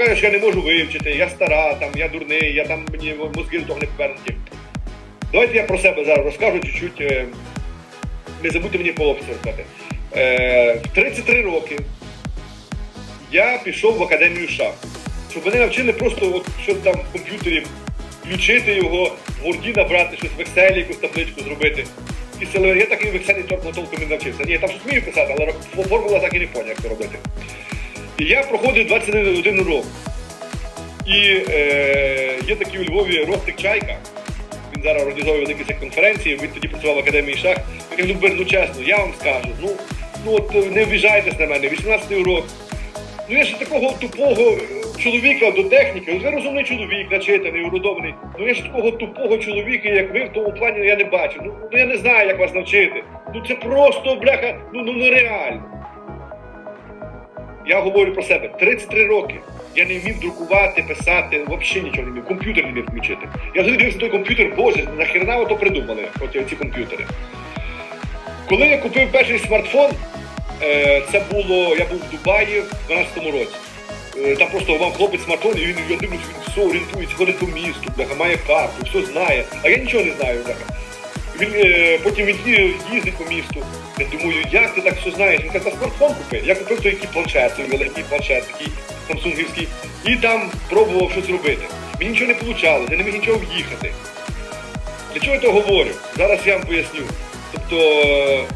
Каже, що я не можу вивчити, я стара, там, я дурний, я там мені мозги до того не повернуті. Давайте я про себе зараз розкажу чуть-чуть. е, Не забудьте мені по офісу розказати. Е, В 33 роки я пішов в академію шах. Щоб мене навчили просто, от, що там в комп'ютері включити його, в Word набрати щось в Excel, якусь табличку зробити. І селер, я так і в Excel толком не навчився. Ні, я там щось вмію писати, але формула так і не поняв, як це робити. Я проходив 21 урок. І е, є такий у Львові Ростик Чайка. Він зараз організовує великі ці конференції, він тоді працював в академії шах. Він каже, ну, ну чесно, я вам скажу, ну, ну от е, не обіжайтесь на мене, 18 урок. Ну я ж такого тупого чоловіка до техніки, ви розумний чоловік, начитаний, уродований. Ну я ж такого тупого чоловіка, як ви в тому плані, я не бачу. Ну, ну я не знаю, як вас навчити. Ну це просто бляха, ну, ну нереально. Я говорю про себе 33 роки. Я не вмів друкувати, писати, взагалі нічого не вмів. Комп'ютер не вмів включити. Я взагалі дивився той комп'ютер, боже, нахрена ото придумали, оті ці комп'ютери. Коли я купив перший смартфон, е, це було, я був в Дубаї в 12-му році. Е, Там просто вам хлопець смартфон, і він, я дивлюсь, він все орієнтується, ходить по місту, має карту, все знає. А я нічого не знаю. Він, е, потім він їздить по місту. Я думаю, як ти так все знаєш? Він каже, та смартфон купи. Я купив той планшет, той великий планшет, такий самсунгівський, і там пробував щось робити. Мені нічого не вийшло, я не міг нічого в'їхати. Для чого я то говорю? Зараз я вам поясню. Тобто,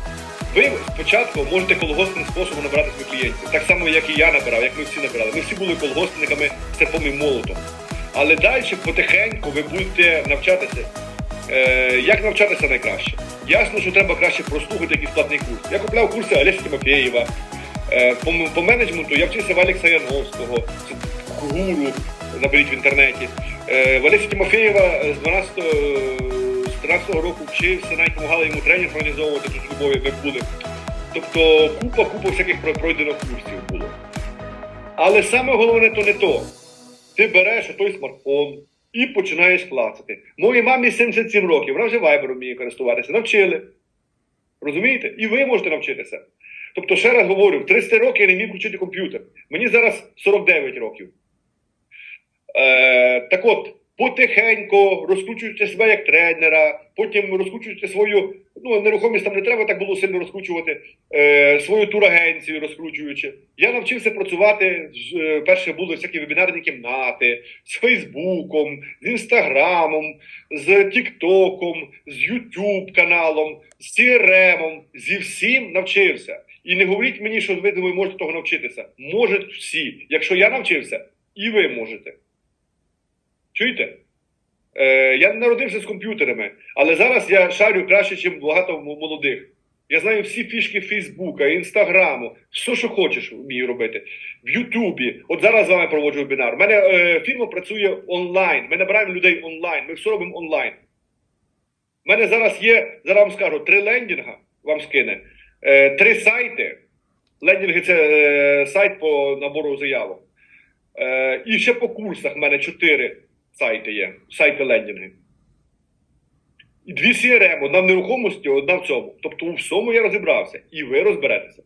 ви спочатку можете колгоспним способом набрати своїх клієнтів. Так само, як і я набирав, як ми всі набирали. Ми всі були колгоспниками серпом молотом. Але далі потихеньку ви будете навчатися. Е, як навчатися найкраще? Ясно, що треба краще прослухати якийсь платний курс. Я купляв курси Олеся Тимофєєва. Е, по, менеджменту я вчився в Алекса Яновського, гуру, наберіть в інтернеті. Е, в Олесі Тимофєєва з 12 з 13-го року вчився, навіть допомагали йому тренінг організовувати тут любові, ми були. Тобто купа, купа всяких пройдених курсів було. Але саме головне то не то. Ти береш той смартфон і починаєш клацати. Моїй мамі 77 років, вона вже вайбером вміє користуватися. Навчили. Розумієте? І ви можете навчитися. Тобто, ще раз говорю, в 30 років я не міг включити комп'ютер. Мені зараз 49 років. Е, так от, потихеньку розкручуючи себе як тренера, потім розкручуючи свою, ну, нерухомість там не треба так було сильно розкручувати, е, свою турагенцію розкручуючи. Я навчився працювати, е, перше були всякі вебінарні кімнати, з Фейсбуком, з Інстаграмом, з Тіктоком, з Ютуб каналом, з CRM, зі всім навчився. І не говоріть мені, що ви думаю, можете того навчитися. Можуть всі. Якщо я навчився, і ви можете. Чуєте? Е, я не народився з комп'ютерами, але зараз я шарю краще, ніж багато молодих. Я знаю всі фішки Фейсбука, Інстаграму, все, що хочеш, вмію робити. В Ютубі. От зараз з вами проводжу вебінар. У мене е, фірма працює онлайн. Ми набираємо людей онлайн. Ми все робимо онлайн. У мене зараз є, зараз вам скажу, три лендінга вам скине, е, три сайти. Лендінги це е, сайт по набору заявок. Е, і ще по курсах в мене чотири сайти є. Сайти лендінги. І дві CRM, одна в нерухомості, одна в цьому. Тобто у всьому я розібрався. І ви розберетеся.